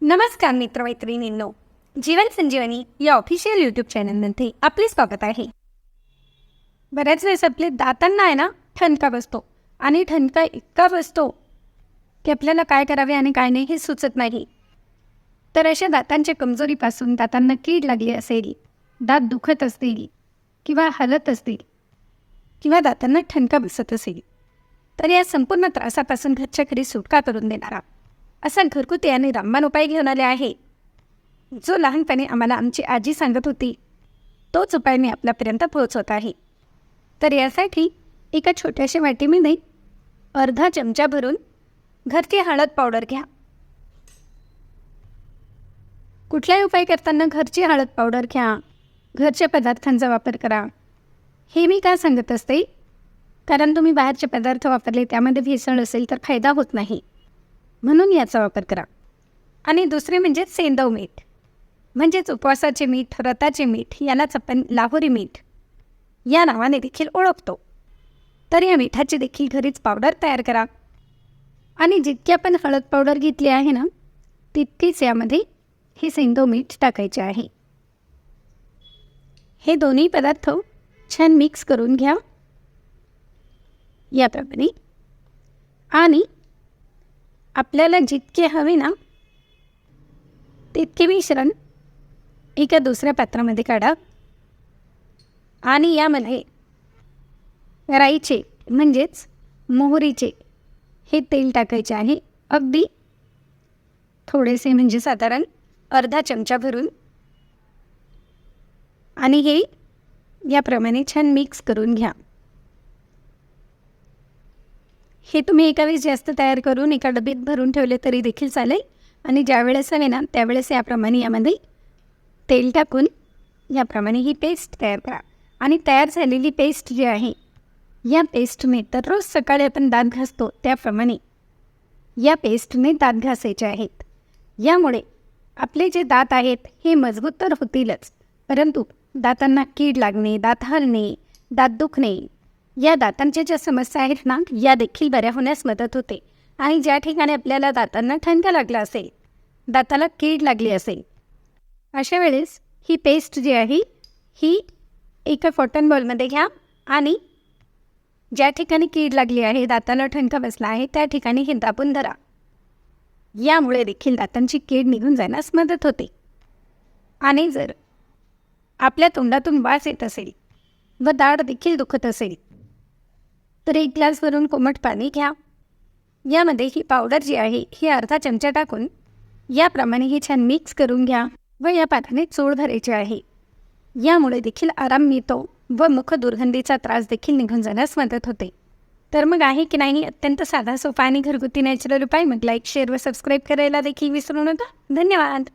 नमस्कार मित्रमैत्रिणींनो जीवन संजीवनी या official YouTube चॅनलमध्ये आपले स्वागत आहे. बऱ्याच वेळेस आपले दातांना आहे ना ठणका बसतो. आणि ठणका इतका बसतो की आपल्याला काय करावे आणि काय नाही हे सुचत नाही. तर अशा दातांच्या कमजोरीपासून दातांना कीड लागली असेल दात दुखत असतील किंवा हलत असतील किंवा दातांना ठणका बसत असेल तर या संपूर्ण त्रासापासून घरच्या घरी सुटका करून देणारा असा घरगुती आणि रामबाण उपाय घेऊन आले आहे. जो लहानपणी आम्हाला आमची आजी सांगत होती तोच उपाय मी आपल्यापर्यंत पोहोचवत आहे. तर यासाठी एका छोट्याशा वाटीमध्ये अर्धा चमचा भरून घरची हळद पावडर घ्या. कुठलाही उपाय करताना घरची हळद पावडर घ्या. घरच्या पदार्थांचा वापर करा. हे मी का सांगत असते? कारण तुम्ही बाहेरचे पदार्थ वापरले त्यामध्ये भेसळ असेल तर फायदा होत नाही. म्हणून याचा वापर करा. आणि दुसरे म्हणजे सेंदव मीठ. म्हणजेच उपवासाचे मीठ रताचे मीठ यालाच आपण लाहोरी मीठ. या नावाने देखील ओळखतो. तर या मिठाची देखील घरीच पावडर तयार करा. आणि जितकी आपण हळद पावडर घेतली आहे ना तितकीच यामध्ये हे सेंदव मीठ टाकायचे आहे. हे दोन्ही पदार्थ छान मिक्स करून घ्या. याप्रमाणे आणि आपल्याला जितके हवे ना तितके मिश्रण एका दुसऱ्या पात्रामध्ये काढा. आणि यामध्ये राईचे म्हणजेच मोहरीचे हे तेल टाकायचे आहे. अगदी थोडेसे म्हणजे साधारण अर्धा चमचा भरून. आणि हे याप्रमाणे छान मिक्स करून घ्या. हे तुम्ही एका वेळेस जास्त तयार करून एका डबीत भरून ठेवले तरी देखील चालेल. आणि ज्यावेळेस हवे ना त्यावेळेस याप्रमाणे यामध्ये तेल टाकून याप्रमाणे ही पेस्ट तयार करा. आणि तयार झालेली पेस्ट जी आहे या पेस्टने दररोज सकाळी आपण दात घासतो त्याप्रमाणे या पेस्टने दात घासायचे आहेत. यामुळे आपले जे दात आहेत हे मजबूत तर होतीलच. परंतु दातांना कीड लागणे दात हलणे दात दुखणे या दातांच्या ज्या समस्या आहेत ना या देखील बऱ्या होण्यास मदत होते. आणि ज्या ठिकाणी आपल्याला दातांना ठणका लागला असेल दाताला कीड लागली असेल अशा वेळेस ही पेस्ट जी आहे ही एका कॉटन बॉलमध्ये घ्या आणि ज्या ठिकाणी कीड लागली आहे दाताला ठणका बसला आहे त्या ठिकाणी हे दाबून धरा. यामुळे देखील दातांची कीड निघून जाण्यास मदत होते. आणि जर आपल्या तोंडातून वास येत असेल व दाढ देखील दुखत असेल तर एक ग्लासवरून कोमट पाणी घ्या. यामध्ये ही पावडर जी आहे ही अर्धा चमचा टाकून याप्रमाणे ही छान मिक्स करून घ्या व या पाण्याने चोळ भरायचे आहे. यामुळे देखील आराम मिळतो व मुख दुर्गंधीचा त्रास देखील निघून जाण्यास मदत होते. तर मग आहे की नाही अत्यंत साधा सोपा आणि घरगुती नॅचरल उपाय. मग लाईक शेअर व सबस्क्राईब करायला देखील विसरू नका. धन्यवाद!